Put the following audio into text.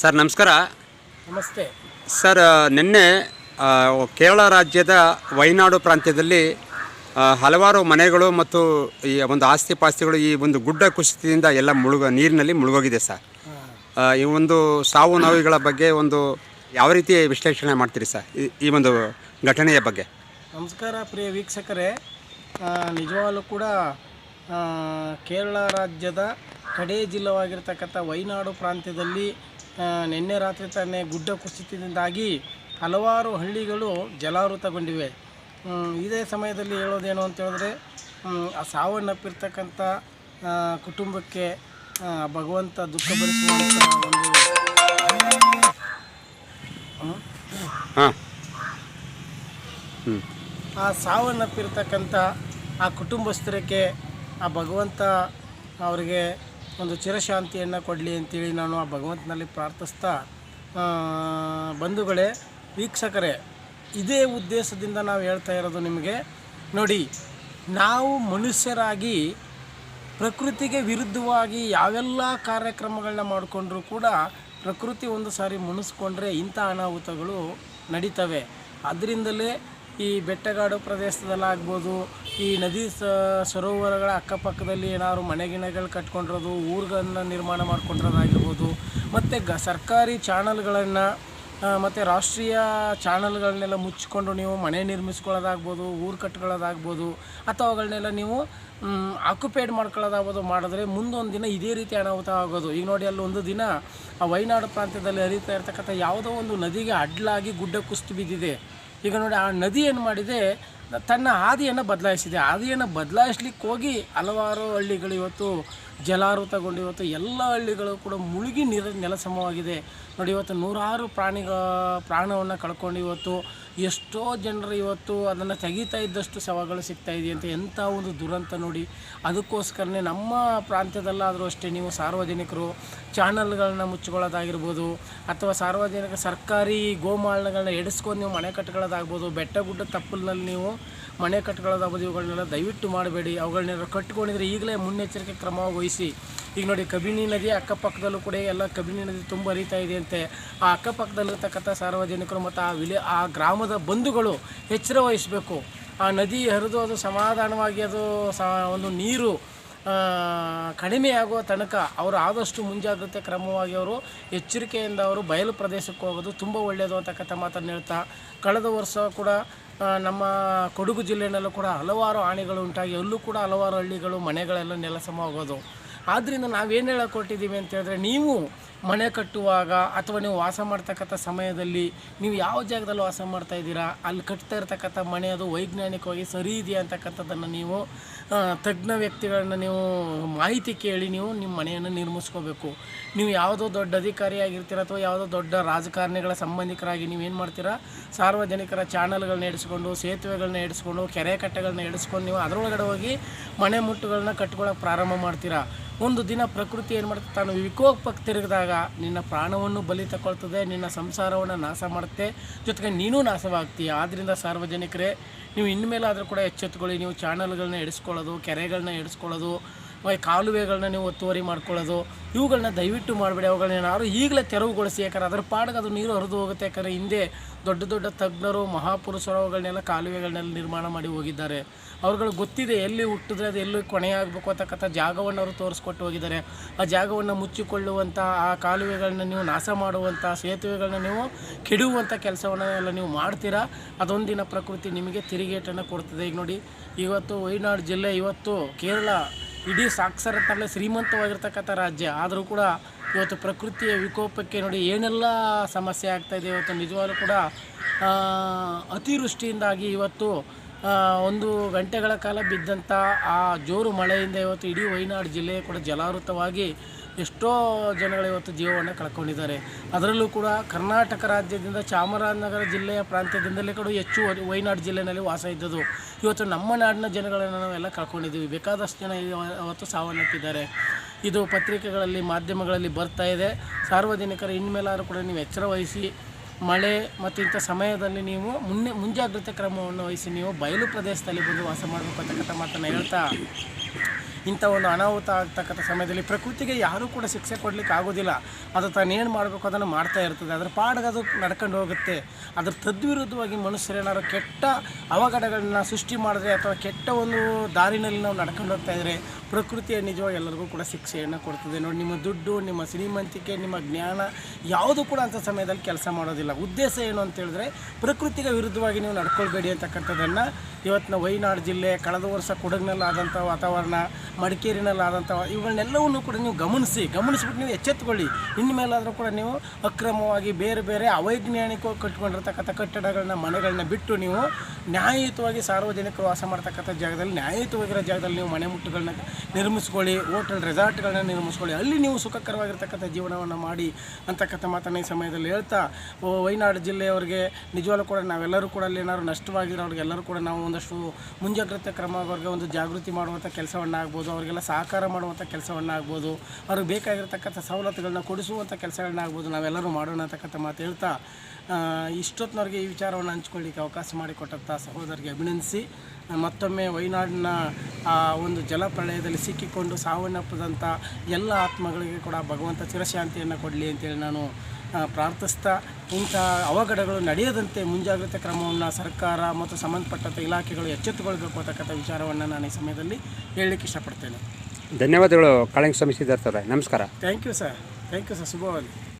Sir ನಮಸ್ಕಾರ. ನಮಸ್ತೆ. Sir ನಿನ್ನೆ ಕೇರಳ ರಾಜ್ಯದ ವಯನಾಡು ಪ್ರಾಂತ್ಯದಲ್ಲಿ ಹಲವಾರು ಮನೆಗಳು ಮತ್ತು ಈ ಒಂದು ಆಸ್ತಿ ಪಾಸ್ತಿಗಳು ಈ ಒಂದು ಗುಡ್ಡ ಕುಸಿತದಿಂದ ಎಲ್ಲ ಮುಳುಗ ನೀರಿನಲ್ಲಿ ಮುಳುಗೋಗಿದೆ ಸರ್. ಈ ಒಂದು ಸಾವು ನೋವುಗಳ ಬಗ್ಗೆ ಒಂದು ಯಾವ ರೀತಿ ವಿಶ್ಲೇಷಣೆ ಮಾಡ್ತೀರಿ ಸರ್ ಈ- ಈ ಒಂದು ಘಟನೆಯ ಬಗ್ಗೆ? ನಮಸ್ಕಾರ ಪ್ರಿಯ ವೀಕ್ಷಕರೇ. ನಿಜವಾಗಲೂ ಕೂಡ ಕೇರಳ ರಾಜ್ಯದ ಕಡೇ ಜಿಲ್ಲವಾಗಿರ್ತಕ್ಕಂಥ ವೈನಾಡು ಪ್ರಾಂತ್ಯದಲ್ಲಿ ನಿನ್ನೆ ರಾತ್ರಿ ತಾನೇ ಗುಡ್ಡ ಕುಸಿತದಿಂದಾಗಿ ಹಲವಾರು ಹಳ್ಳಿಗಳು ಜಲಾವೃತಗೊಂಡಿವೆ. ಇದೇ ಸಮಯದಲ್ಲಿ ಹೇಳೋದೇನು ಅಂತ ಹೇಳಿದ್ರೆ ಆ ಸಾವನ್ನಪ್ಪಿರ್ತಕ್ಕಂಥ ಕುಟುಂಬಕ್ಕೆ ಭಗವಂತ ದುಃಖ ಭರಿಸುವಂಥ ಒಂದು ಆ ಸಾವನ್ನಪ್ಪಿರ್ತಕ್ಕಂಥ ಆ ಕುಟುಂಬಸ್ಥರಿಗೆ ಆ ಭಗವಂತ ಅವರಿಗೆ ಒಂದು ಚಿರಶಾಂತಿಯನ್ನು ಕೊಡಲಿ ಅಂತೇಳಿ ನಾನು ಆ ಭಗವಂತನಲ್ಲಿ ಪ್ರಾರ್ಥಿಸ್ತಾ ಬಂಧುಗಳೇ, ವೀಕ್ಷಕರೇ, ಇದೇ ಉದ್ದೇಶದಿಂದ ನಾವು ಹೇಳ್ತಾ ಇರೋದು ನಿಮಗೆ, ನೋಡಿ, ನಾವು ಮನುಷ್ಯರಾಗಿ ಪ್ರಕೃತಿಗೆ ವಿರುದ್ಧವಾಗಿ ಯಾವೆಲ್ಲ ಕಾರ್ಯಕ್ರಮಗಳನ್ನ ಮಾಡಿಕೊಂಡ್ರೂ ಕೂಡ ಪ್ರಕೃತಿ ಒಂದು ಸಾರಿ ಮುನಿಸ್ಕೊಂಡ್ರೆ ಇಂಥ ಅನಾಹುತಗಳು ನಡೀತವೆ. ಅದರಿಂದಲೇ ಈ ಬೆಟ್ಟಗಾಡು ಪ್ರದೇಶದಲ್ಲಾಗ್ಬೋದು ಈ ನದಿ ಸರೋವರಗಳ ಅಕ್ಕಪಕ್ಕದಲ್ಲಿ ಏನಾದ್ರು ಮನೆಗಿಣಗಳು ಕಟ್ಕೊಂಡಿರೋದು, ಊರುಗಳನ್ನ ನಿರ್ಮಾಣ ಮಾಡ್ಕೊಂಡಿರೋದಾಗಿರ್ಬೋದು, ಮತ್ತು ಗ, ಸರ್ಕಾರಿ ಚಾನಲ್ಗಳನ್ನು ಮತ್ತು ರಾಷ್ಟ್ರೀಯ ಚಾನಲ್ಗಳನ್ನೆಲ್ಲ ಮುಚ್ಚಿಕೊಂಡು ನೀವು ಮನೆ ನಿರ್ಮಿಸ್ಕೊಳ್ಳೋದಾಗ್ಬೋದು, ಊರು ಕಟ್ಕೊಳ್ಳೋದಾಗ್ಬೋದು, ಅಥವಾ ಅವುಗಳನ್ನೆಲ್ಲ ನೀವು ಆಕ್ಯುಪೈಡ್ ಮಾಡ್ಕೊಳ್ಳೋದಾಗ್ಬೋದು ಮಾಡಿದ್ರೆ ಮುಂದೊಂದು ದಿನ ಇದೇ ರೀತಿ ಅನಾಹುತ ಆಗೋದು. ಈಗ ನೋಡಿ ಅಲ್ಲಿ ಒಂದು ದಿನ ಆ ವೈನಾಡು ಪ್ರಾಂತ್ಯದಲ್ಲಿ ಹರಿತಾ ಇರ್ತಕ್ಕಂಥ ಯಾವುದೋ ಒಂದು ನದಿಗೆ ಅಡ್ಲಾಗಿ ಗುಡ್ಡ ಕುಸಿದು ಬಿದ್ದಿದೆ. ಈಗ ನೋಡಿ ಆ ನದಿ ಏನು ಮಾಡಿದೆ? ತನ್ನ ಹಾದಿಯನ್ನು ಬದಲಾಯಿಸಿದೆ. ಹಾದಿಯನ್ನು ಬದಲಾಯಿಸ್ಲಿಕ್ಕೆ ಹೋಗಿ ಹಲವಾರು ಹಳ್ಳಿಗಳು ಇವತ್ತು ಜಲಾವೃತಗೊಂಡು ಇವತ್ತು ಎಲ್ಲ ಹಳ್ಳಿಗಳು ಕೂಡ ಮುಳುಗಿ ನೀರ ನೆಲಸಮವಾಗಿದೆ. ನೋಡಿ ಇವತ್ತು ನೂರಾರು ಪ್ರಾಣಿಗ, ಪ್ರಾಣವನ್ನು ಕಳ್ಕೊಂಡು ಇವತ್ತು ಎಷ್ಟೋ ಜನರು ಇವತ್ತು ಅದನ್ನು ತೆಗಿತಾ ಇದ್ದಷ್ಟು ಶವಗಳು ಸಿಗ್ತಾ ಅಂತ ಎಂಥ ಒಂದು ದುರಂತ ನೋಡಿ. ಅದಕ್ಕೋಸ್ಕರನೇ ನಮ್ಮ ಪ್ರಾಂತ್ಯದಲ್ಲಾದರೂ ಅಷ್ಟೇ ನೀವು ಸಾರ್ವಜನಿಕರು ಚಾನಲ್ಗಳನ್ನ ಮುಚ್ಚಿಕೊಳ್ಳೋದಾಗಿರ್ಬೋದು ಅಥವಾ ಸಾರ್ವಜನಿಕ ಸರ್ಕಾರಿ ಗೋಮಾಳಗಳನ್ನ ಎಡಿಸ್ಕೊಂಡು ನೀವು ಮನೆ ಕಟ್ಕೊಳ್ಳೋದಾಗ್ಬೋದು, ಬೆಟ್ಟ ಗುಡ್ಡ ತಪ್ಪಲಿನಲ್ಲಿ ನೀವು ಮನೆ ಕಟ್ಕೊಳ್ಳೋದಾಗ್ಬೋದು, ಇವುಗಳನ್ನೆಲ್ಲ ದಯವಿಟ್ಟು ಮಾಡಬೇಡಿ. ಅವುಗಳನ್ನೆಲ್ಲ ಕಟ್ಕೊಂಡಿದ್ರೆ ಈಗಲೇ ಮುನ್ನೆಚ್ಚರಿಕೆ ಕ್ರಮ ವಹಿಸಿ ಈಗ ನೋಡಿ, ಕಬಿನಿ ನದಿ ಅಕ್ಕಪಕ್ಕದಲ್ಲೂ ಕೂಡ ಎಲ್ಲ ಕಬಿನಿ ನದಿ ತುಂಬ ಹರಿತಾ ಇದೆಯಂತೆ ಆ ಅಕ್ಕಪಕ್ಕದಲ್ಲಿರ್ತಕ್ಕಂಥ ಸಾರ್ವಜನಿಕರು ಮತ್ತು ಆ ವಿಲೆ, ಆ ಗ್ರಾಮದ ಬಂಧುಗಳು ಎಚ್ಚರ ವಹಿಸಬೇಕು. ಆ ನದಿ ಹರಿದು ಅದು ಸಮಾಧಾನವಾಗಿ ಅದು ಒಂದು ನೀರು ಕಡಿಮೆಯಾಗುವ ತನಕ ಅವರು ಆದಷ್ಟು ಮುಂಜಾಗ್ರತೆ ಕ್ರಮವಾಗಿ ಅವರು ಎಚ್ಚರಿಕೆಯಿಂದ ಅವರು ಬಯಲು ಪ್ರದೇಶಕ್ಕೆ ಹೋಗೋದು ತುಂಬ ಒಳ್ಳೆಯದು ಅಂತಕ್ಕಂಥ ಮಾತನ್ನು ಹೇಳ್ತಾ, ಕಳೆದ ವರ್ಷ ಕೂಡ ನಮ್ಮ ಕೊಡಗು ಜಿಲ್ಲೆಯಲ್ಲೂ ಕೂಡ ಹಲವಾರು ಹಾನಿಗಳು ಉಂಟಾಗಿ ಅಲ್ಲೂ ಕೂಡ ಹಲವಾರು ಹಳ್ಳಿಗಳು, ಮನೆಗಳೆಲ್ಲ ನೆಲಸಮ ಹೋಗೋದು ಆದ್ದರಿಂದ ನಾವೇನು ಹೇಳಕೊಟ್ಟಿದ್ದೀವಿ ಅಂತ ಹೇಳಿದ್ರೆ ನೀವು ಮನೆ ಕಟ್ಟುವಾಗ ಅಥವಾ ನೀವು ವಾಸ ಮಾಡ್ತಕ್ಕಂಥ ಸಮಯದಲ್ಲಿ ನೀವು ಯಾವ ಜಾಗದಲ್ಲಿ ವಾಸ ಮಾಡ್ತಾ ಇದ್ದೀರಾ, ಅಲ್ಲಿ ಕಟ್ತಾ ಇರ್ತಕ್ಕಂಥ ಮನೆ ಅದು ವೈಜ್ಞಾನಿಕವಾಗಿ ಸರಿ ಇದೆಯಾ ಅಂತಕ್ಕಂಥದ್ದನ್ನು ನೀವು ತಜ್ಞ ವ್ಯಕ್ತಿಗಳನ್ನ ನೀವು ಮಾಹಿತಿ ಕೇಳಿ ನೀವು ನಿಮ್ಮ ಮನೆಯನ್ನು ನಿರ್ಮಿಸ್ಕೋಬೇಕು. ನೀವು ಯಾವುದೋ ದೊಡ್ಡ ಅಧಿಕಾರಿಯಾಗಿರ್ತೀರ ಅಥವಾ ಯಾವುದೋ ದೊಡ್ಡ ರಾಜಕಾರಣಿಗಳ ಸಂಬಂಧಿಕರಾಗಿ ನೀವೇನು ಮಾಡ್ತೀರಾ? ಸಾರ್ವಜನಿಕರ ಚಾನಲ್ಗಳನ್ನ ಇಡಿಸ್ಕೊಂಡು ಸೇತುವೆಗಳನ್ನ ಇಡಿಸ್ಕೊಂಡು ಕೆರೆ ಕಟ್ಟೆಗಳನ್ನ ಇಡಿಸ್ಕೊಂಡು ನೀವು ಅದರೊಳಗಡೆ ಹೋಗಿ ಮನೆ ಮುಟ್ಟುಗಳನ್ನ ಕಟ್ಕೊಳ್ಳೋಕೆ ಪ್ರಾರಂಭ ಮಾಡ್ತೀರಾ? ಒಂದು ದಿನ ಪ್ರಕೃತಿ ಏನು ಮಾಡುತ್ತೆ? ತಾನು ವಿಕೋಪಕ್ಕೆ ತಿರುಗಿದಾಗ ನಿನ್ನ ಪ್ರಾಣವನ್ನು ಬಲಿ ತಗೊಳ್ತದೆ, ನಿನ್ನ ಸಂಸಾರವನ್ನು ನಾಶ ಮಾಡುತ್ತೆ. ಜೊತೆಗೆ ನೀನೂ ನಾಶವಾಗ್ತೀಯ. ಆದ್ದರಿಂದ ಸಾರ್ವಜನಿಕರೇ, ನೀವು ಇನ್ಮೇಲಾದರೂ ಕೂಡ ಎಚ್ಚೆತ್ತುಕೊಳ್ಳಿ. ನೀವು ಚಾನಲ್ಗಳನ್ನ ಹಿಡಿಸ್ಕೊಳ್ಳೋದು ಕೆರೆಗಳನ್ನ ಹಿಡಿಸ್ಕೊಳ್ಳೋದು ವ- ಕಾಲುವೆಗಳನ್ನ ನೀವು ಒತ್ತುವರಿ ಮಾಡ್ಕೊಳ್ಳೋದು ಇವುಗಳನ್ನ ದಯವಿಟ್ಟು ಮಾಡಬೇಡಿ. ಅವುಗಳನ್ನ ಏನಾದ್ರು ಈಗಲೇ ತೆರವುಗೊಳಿಸಿ. ಯಾಕಂದ್ರೆ ಅದ್ರ ಪಾಡಿಗೆ ಅದು ನೀರು ಹರಿದು ಹೋಗುತ್ತೆ. ಯಾಕಂದರೆ ಹಿಂದೆ ದೊಡ್ಡ ದೊಡ್ಡ ತಜ್ಞರು, ಮಹಾಪುರುಷರು ಅವುಗಳನ್ನೆಲ್ಲ ಕಾಲುವೆಗಳನ್ನೆಲ್ಲ ನಿರ್ಮಾಣ ಮಾಡಿ ಹೋಗಿದ್ದಾರೆ. ಅವ್ರುಗಳು ಗೊತ್ತಿದೆ ಎಲ್ಲಿ ಹುಟ್ಟಿದ್ರೆ ಅದು ಎಲ್ಲಿ ಕೊನೆಯಾಗಬೇಕು ಅಂತಕ್ಕಂಥ ಜಾಗವನ್ನು ಅವರು ತೋರಿಸ್ಕೊಟ್ಟು ಹೋಗಿದ್ದಾರೆ. ಆ ಜಾಗವನ್ನು ಮುಚ್ಚಿಕೊಳ್ಳುವಂಥ, ಆ ಕಾಲುವೆಗಳನ್ನ ನೀವು ನಾಶ ಮಾಡುವಂಥ, ಸೇತುವೆಗಳನ್ನ ನೀವು ಕೆಡುವಂಥ ಕೆಲಸವನ್ನು ಎಲ್ಲ ನೀವು ಮಾಡ್ತೀರಾ? ಅದೊಂದಿನ ಪ್ರಕೃತಿ ನಿಮಗೆ ತಿರುಗೇಟನ್ನು ಕೊಡ್ತದೆ. ಈಗ ನೋಡಿ, ಇವತ್ತು ವಯನಾಡು ಜಿಲ್ಲೆ, ಇವತ್ತು ಕೇರಳ ಇಡೀ ಸಾಕ್ಷರತೆಯಲ್ಲೇ ಶ್ರೀಮಂತವಾಗಿರ್ತಕ್ಕಂಥ ರಾಜ್ಯ. ಆದರೂ ಕೂಡ ಇವತ್ತು ಪ್ರಕೃತಿಯ ವಿಕೋಪಕ್ಕೆ ನೋಡಿ ಏನೆಲ್ಲ ಸಮಸ್ಯೆ ಆಗ್ತಾಯಿದೆ ಇವತ್ತು ನಿಜವಾಗ್ಲೂ ಕೂಡ ಅತಿವೃಷ್ಟಿಯಿಂದಾಗಿ ಇವತ್ತು ಒಂದು ಗಂಟೆಗಳ ಕಾಲ ಬಿದ್ದಂಥ ಆ ಜೋರು ಮಳೆಯಿಂದ ಇವತ್ತು ಇಡೀ ವಯನಾಡು ಜಿಲ್ಲೆ ಕೂಡ ಜಲಾವೃತವಾಗಿ ಎಷ್ಟೋ ಜನಗಳು ಇವತ್ತು ಜೀವವನ್ನು ಕಳ್ಕೊಂಡಿದ್ದಾರೆ. ಅದರಲ್ಲೂ ಕೂಡ ಕರ್ನಾಟಕ ರಾಜ್ಯದಿಂದ ಚಾಮರಾಜನಗರ ಜಿಲ್ಲೆಯ ಪ್ರಾಂತ್ಯದಿಂದಲೇ ಕೂಡ ಹೆಚ್ಚು ವಯ- ವಯನಾಡು ಜಿಲ್ಲೆಯಲ್ಲಿ ವಾಸ ಇದ್ದದ್ದು. ಇವತ್ತು ನಮ್ಮ ನಾಡಿನ ಜನಗಳನ್ನು ನಾವೆಲ್ಲ ಕಳ್ಕೊಂಡಿದ್ದೀವಿ. ಬೇಕಾದಷ್ಟು ಜನ ಅವತ್ತು ಸಾವನ್ನಪ್ಪಿದ್ದಾರೆ. ಇದು ಪತ್ರಿಕೆಗಳಲ್ಲಿ, ಮಾಧ್ಯಮಗಳಲ್ಲಿ ಬರ್ತಾ ಇದೆ. ಸಾರ್ವಜನಿಕರು ಇನ್ಮೇಲಾದರೂ ಕೂಡ ನೀವು ಎಚ್ಚರ ವಹಿಸಿ, ಮಳೆ ಮತ್ತು ಇಂಥ ಸಮಯದಲ್ಲಿ ನೀವು ಮುನ್ನೆ ಮುಂಜಾಗ್ರತೆ ಕ್ರಮವನ್ನು ವಹಿಸಿ ನೀವು ಬಯಲು ಪ್ರದೇಶದಲ್ಲಿ ಬಂದು ವಾಸ ಮಾಡಬೇಕು ಅಂತಕ್ಕಂಥ ಮಾತನ್ನು ಹೇಳ್ತಾ ಇಂಥ ಒಂದು ಅನಾಹುತ ಆಗ್ತಕ್ಕಂಥ ಸಮಯದಲ್ಲಿ ಪ್ರಕೃತಿಗೆ ಯಾರೂ ಕೂಡ ಶಿಕ್ಷೆ ಕೊಡಲಿಕ್ಕೆ ಆಗೋದಿಲ್ಲ. ಅದು ತಾನೇನು ಮಾಡಬೇಕು ಅದನ್ನು ಮಾಡ್ತಾ ಇರ್ತದೆ. ಅದರ ಪಾಡಿಗೆ ಅದು ನಡ್ಕೊಂಡು ಹೋಗುತ್ತೆ. ಅದರ ತದ್ವಿರುದ್ಧವಾಗಿ ಮನುಷ್ಯರೇನಾದ್ರು ಕೆಟ್ಟ ಅವಘಡಗಳನ್ನ ಸೃಷ್ಟಿ ಮಾಡಿದ್ರೆ ಅಥವಾ ಕೆಟ್ಟ ಒಂದು ದಾರಿನಲ್ಲಿ ನಾವು ನಡ್ಕೊಂಡು ಹೋಗ್ತಾ ಇದ್ರೆ ಪ್ರಕೃತಿಯ ನಿಜವಾಗಿ ಎಲ್ಲರಿಗೂ ಕೂಡ ಶಿಕ್ಷೆಯನ್ನು ಕೊಡ್ತದೆ. ನೋಡಿ, ನಿಮ್ಮ ದುಡ್ಡು, ನಿಮ್ಮ ಶ್ರೀಮಂತಿಕೆ, ನಿಮ್ಮ ಜ್ಞಾನ ಯಾವುದು ಕೂಡ ಅಂಥ ಸಮಯದಲ್ಲಿ ಕೆಲಸ ಮಾಡೋದಿಲ್ಲ. ಉದ್ದೇಶ ಏನು ಅಂತ ಹೇಳಿದ್ರೆ, ಪ್ರಕೃತಿಗೆ ವಿರುದ್ಧವಾಗಿ ನೀವು ನಡ್ಕೊಳ್ಬೇಡಿ ಅಂತಕ್ಕಂಥದ್ದನ್ನು ಇವತ್ತಿನ ವಯನಾಡು ಜಿಲ್ಲೆ, ಕಳೆದ ವರ್ಷ ಕೊಡಗಿನಲ್ಲಾದಂಥ ವಾತಾವರಣ, ಮಡಿಕೇರಿನಲ್ಲಾದಂಥ ಇವುಗಳನ್ನೆಲ್ಲವನ್ನು ಕೂಡ ನೀವು ಗಮನಿಸಿ, ಗಮನಿಸ್ಬಿಟ್ಟು ನೀವು ಎಚ್ಚೆತ್ತುಕೊಳ್ಳಿ ಇನ್ನು ಮೇಲಾದರೂ ಕೂಡ ನೀವು ಅಕ್ರಮವಾಗಿ ಬೇರೆ ಬೇರೆ ಅವೈಜ್ಞಾನಿಕ ಕಟ್ಕೊಂಡಿರ್ತಕ್ಕಂಥ ಕಟ್ಟಡಗಳನ್ನ, ಮನೆಗಳನ್ನ ಬಿಟ್ಟು ನೀವು ನ್ಯಾಯಯುತವಾಗಿ ಸಾರ್ವಜನಿಕರು ವಾಸ ಮಾಡ್ತಕ್ಕಂಥ ಜಾಗದಲ್ಲಿ, ನ್ಯಾಯಯುತವಾಗಿರೋ ಜಾಗದಲ್ಲಿ ನೀವು ಮನೆ ಮುಟ್ಟುಗಳನ್ನ ನಿರ್ಮಿಸ್ಕೊಳ್ಳಿ ಹೋಟೆಲ್ ರೆಸಾರ್ಟ್ಗಳನ್ನ ನಿರ್ಮಿಸ್ಕೊಳ್ಳಿ. ಅಲ್ಲಿ ನೀವು ಸುಖಕರವಾಗಿರ್ತಕ್ಕಂಥ ಜೀವನವನ್ನು ಮಾಡಿ ಅಂತಕ್ಕಂಥ ಮಾತನ್ನು ಈ ಸಮಯದಲ್ಲಿ ಹೇಳ್ತಾ ವಯನಾಡು ಜಿಲ್ಲೆಯವರಿಗೆ ನಿಜವಾಗ್ಲೂ ಕೂಡ ನಾವೆಲ್ಲರೂ ಕೂಡ ಅಲ್ಲಿ ಏನಾದ್ರು ನಷ್ಟವಾಗಿರೋರಿಗೆ ಎಲ್ಲರೂ ಕೂಡ ನಾವು ಒಂದಷ್ಟು ಮುಂಜಾಗ್ರತೆ ಕ್ರಮ ಅವ್ರಿಗೆ ಒಂದು ಜಾಗೃತಿ ಮಾಡುವಂಥ ಕೆಲಸವನ್ನು ಆಗ್ಬೋದು, ಅವರಿಗೆಲ್ಲ ಸಹಕಾರ ಮಾಡುವಂಥ ಕೆಲಸವನ್ನು ಆಗ್ಬೋದು, ಅವ್ರಿಗೆ ಬೇಕಾಗಿರ್ತಕ್ಕಂಥ ಸವಲತ್ತುಗಳನ್ನ ಕೊಡಿಸುವಂಥ ಕೆಲಸಗಳನ್ನ ಆಗ್ಬೋದು, ನಾವೆಲ್ಲರೂ ಮಾಡೋಣ ಅಂತಕ್ಕಂಥ ಮಾತು ಹೇಳ್ತಾ ಇಷ್ಟೊತ್ತಿನವ್ರಿಗೆ ಈ ವಿಚಾರವನ್ನು ಹಂಚ್ಕೊಳ್ಳಿಕ್ಕೆ ಅವಕಾಶ ಮಾಡಿಕೊಟ್ಟಂಥ ಸಹೋದರಿಗೆ ಅಭಿನಂದಿಸಿ. ಮತ್ತೊಮ್ಮೆ ವೈನಾಡಿನ ಆ ಒಂದು ಜಲಪ್ರಳಯದಲ್ಲಿ ಸಿಕ್ಕಿಕೊಂಡು ಸಾವನ್ನಪ್ಪದಂಥ ಎಲ್ಲ ಆತ್ಮಗಳಿಗೆ ಕೂಡ ಭಗವಂತ ಚಿರಶಾಂತಿಯನ್ನು ಕೊಡಲಿ ಅಂತೇಳಿ ನಾನು ಪ್ರಾರ್ಥಿಸ್ತಾ ಇಂಥ ಅವಘಡಗಳು ನಡೆಯದಂತೆ ಮುಂಜಾಗ್ರತೆ ಕ್ರಮವನ್ನು ಸರ್ಕಾರ ಮತ್ತು ಸಂಬಂಧಪಟ್ಟಂಥ ಇಲಾಖೆಗಳು ಎಚ್ಚೆತ್ತುಕೊಳ್ಬೇಕು ಅಂತಕ್ಕಂಥ ವಿಚಾರವನ್ನು ನಾನು ಈ ಸಮಯದಲ್ಲಿ ಹೇಳಲಿಕ್ಕೆ ಇಷ್ಟಪಡ್ತೇನೆ. ಧನ್ಯವಾದಗಳು ಕಾಳಿಂಗ ಸ್ವಾಮಿ ಸಿದ್ಧಾರ್ಥವ್ರೆ ನಮಸ್ಕಾರ. Thank you sir. Thank you sir. ಶುಭವಾಗಲಿ.